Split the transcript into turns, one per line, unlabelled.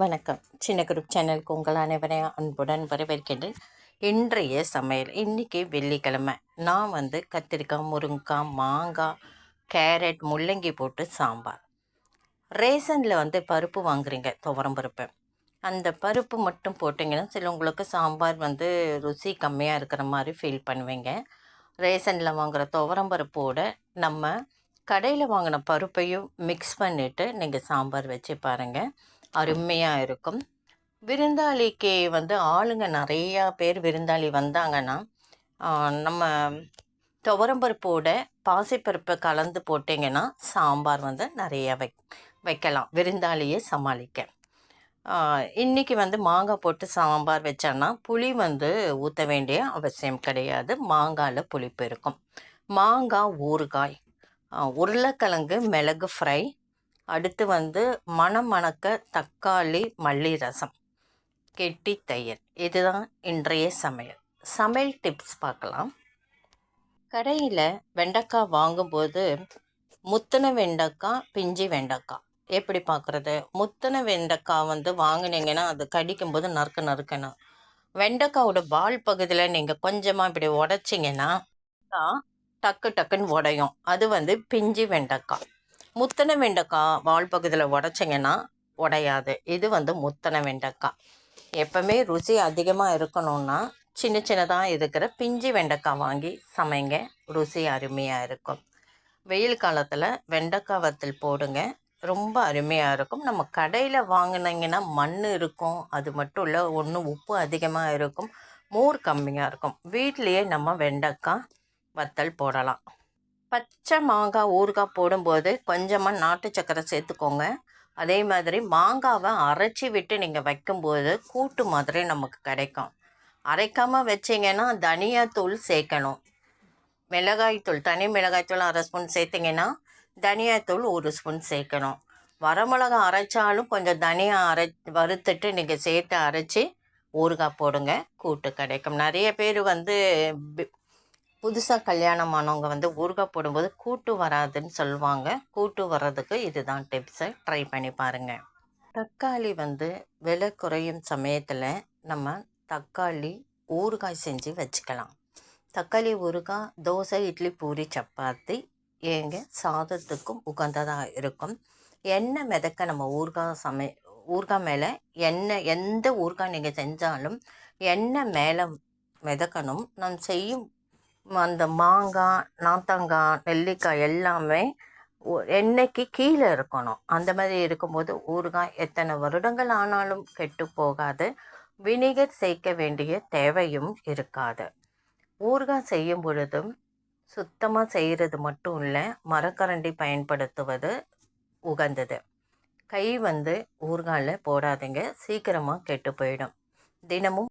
வணக்கம். சின்ன குரூப் சேனலுக்கு உங்கள் அனைவரையும் அன்புடன் வரவேற்கின்றேன். இன்றைய சமையல் இன்றைக்கி வெள்ளிக்கிழமை. நான் வந்து கத்திரிக்காய் முருங்கைக்காய் மாங்காய் கேரட் முள்ளங்கி போட்டு சாம்பார். ரேசனில் வந்து பருப்பு வாங்குறீங்க துவரம் பருப்பு. அந்த பருப்பு மட்டும் போட்டிங்கன்னா சிலவங்களுக்கு சாம்பார் வந்து ருசி கம்மியாக இருக்கிற மாதிரி ஃபீல் பண்ணுவீங்க. ரேசனில் வாங்குகிற துவரம் பருப்போடு நம்ம கடையில் வாங்கின பருப்பையும் மிக்ஸ் பண்ணிவிட்டு நீங்கள் சாம்பார் வச்சு பாருங்கள் அருமையாக இருக்கும். விருந்தாளிக்கு வந்து ஆளுங்க நிறையா பேர் விருந்தாளி வந்தாங்கன்னா நம்ம துவரம்பருப்போட பாசிப்பருப்பை கலந்து போட்டிங்கன்னா சாம்பார் வந்து நிறையா வை வைக்கலாம். விருந்தாளியை சமாளிக்க. இன்றைக்கி வந்து மாங்காய் போட்டு சாம்பார் வச்சோன்னா புளி வந்து ஊற்ற வேண்டிய அவசியம் கிடையாது. மாங்காயில் புளிப்பு இருக்கும். மாங்காய் ஊறுகாய் உருளைக்கிழங்கு மிளகு ஃப்ரை அடுத்து வந்து மணம் மணக்க தக்காளி மல்லி ரசம். கெட்டி தயிர். இதுதான் இன்றைய சமையல். சமையல் டிப்ஸ் பார்க்கலாம். கடையில் வெண்டைக்காய் வாங்கும்போது முத்தின வெண்டைக்காய் பிஞ்சி வெண்டைக்காய். எப்படி பார்க்குறது? முத்தின வெண்டைக்காய் வந்து வாங்கினீங்கன்னா அது கடிக்கும்போது நறுக்க நறுக்கணும் வெண்டைக்காவோட பால் பகுதியில் நீங்கள் கொஞ்சமாக இப்படி உடச்சிங்கன்னா டக்கு டக்குன்னு உடையும். அது வந்து பிஞ்சி வெண்டைக்காய். முத்தனை வெண்டைக்காய் வால் பகுதியில் உடச்சிங்கன்னா உடையாது. இது வந்து முத்தனை வெண்டைக்காய். எப்போவுமே ருசி அதிகமாக இருக்கணும்னா சின்ன சின்னதாக இருக்கிற பிஞ்சு வெண்டைக்காய் வாங்கி சமைங்க. ருசி அருமையாக இருக்கும். வெயில் காலத்தில் வெண்டைக்காய் வத்தல் போடுங்க. ரொம்ப அருமையாக இருக்கும். நம்ம கடையில் வாங்கினீங்கன்னா மண் இருக்கும். அது மட்டும் இல்லை ஒன்று உப்பு அதிகமாக இருக்கும். மோர் கம்மியாக இருக்கும். வீட்லேயே நம்ம வெண்டைக்காய் வத்தல் போடலாம். பச்சை மாங்காய் ஊறுகாய் போடும்போது கொஞ்சமாக நாட்டு சக்கரை சேர்த்துக்கோங்க. அதே மாதிரி மாங்காவை அரைச்சி விட்டு நீங்கள் வைக்கும்போது கூட்டு மாதிரி நமக்கு கிடைக்கும். அரைக்காமல் வச்சிங்கன்னா தனியாத்தூள் சேர்க்கணும். மிளகாய்த்தூள் தனி மிளகாய்த்தூள் அரை ஸ்பூன் சேர்த்திங்கன்னா தனியாத்தூள் ஒரு ஸ்பூன் சேர்க்கணும். வரமிளகா அரைச்சாலும் கொஞ்சம் தனியாக அரை வறுத்துட்டு நீங்கள் சேர்த்து அரைச்சி ஊறுகாய் போடுங்க கூட்டு கிடைக்கும். நிறைய பேர் வந்து புதுசாக கல்யாணம் ஆனவங்க வந்து ஊறுகாய் போடும்போது கூட்டு வராதுன்னு சொல்லுவாங்க. கூட்டு வர்றதுக்கு இதுதான் டிப்ஸை ட்ரை பண்ணி பாருங்கள் தக்காளி வந்து விலை குறையும் சமயத்தில் நம்ம தக்காளி ஊறுகாய் செஞ்சு வச்சுக்கலாம். தக்காளி ஊறுகாய் தோசை இட்லி பூரி சப்பாத்தி ஏங்க சாதத்துக்கும் உகந்ததாக இருக்கும். எண்ணெய் மிதக்க நம்ம ஊறுகாய் சமை ஊறுகாய் மேலே எண்ணெய் எந்த ஊறுகாய் நீங்கள் செஞ்சாலும் எண்ணெய் மேலே மிதக்கணும். நான் செய்யும் அந்த மாங்காய் நாத்தங்காய் நெல்லிக்காய் எல்லாமே எண்ணெய்க்கு கீழே இருக்கணும். அந்த மாதிரி இருக்கும்போது ஊறுகாய் எத்தனை வருடங்கள் ஆனாலும் கெட்டு போகாது. வினிகர் சேர்க்க வேண்டிய தேவையும் இருக்காது. ஊறுகாய் செய்யும் பொழுதும் சுத்தமாக செய்கிறது மட்டும் இல்லை மரக்கரண்டி பயன்படுத்துவது உகந்தது. கை வந்து ஊறுகாயில் போடாதீங்க சீக்கிரமாக கெட்டு போயிடும். தினமும்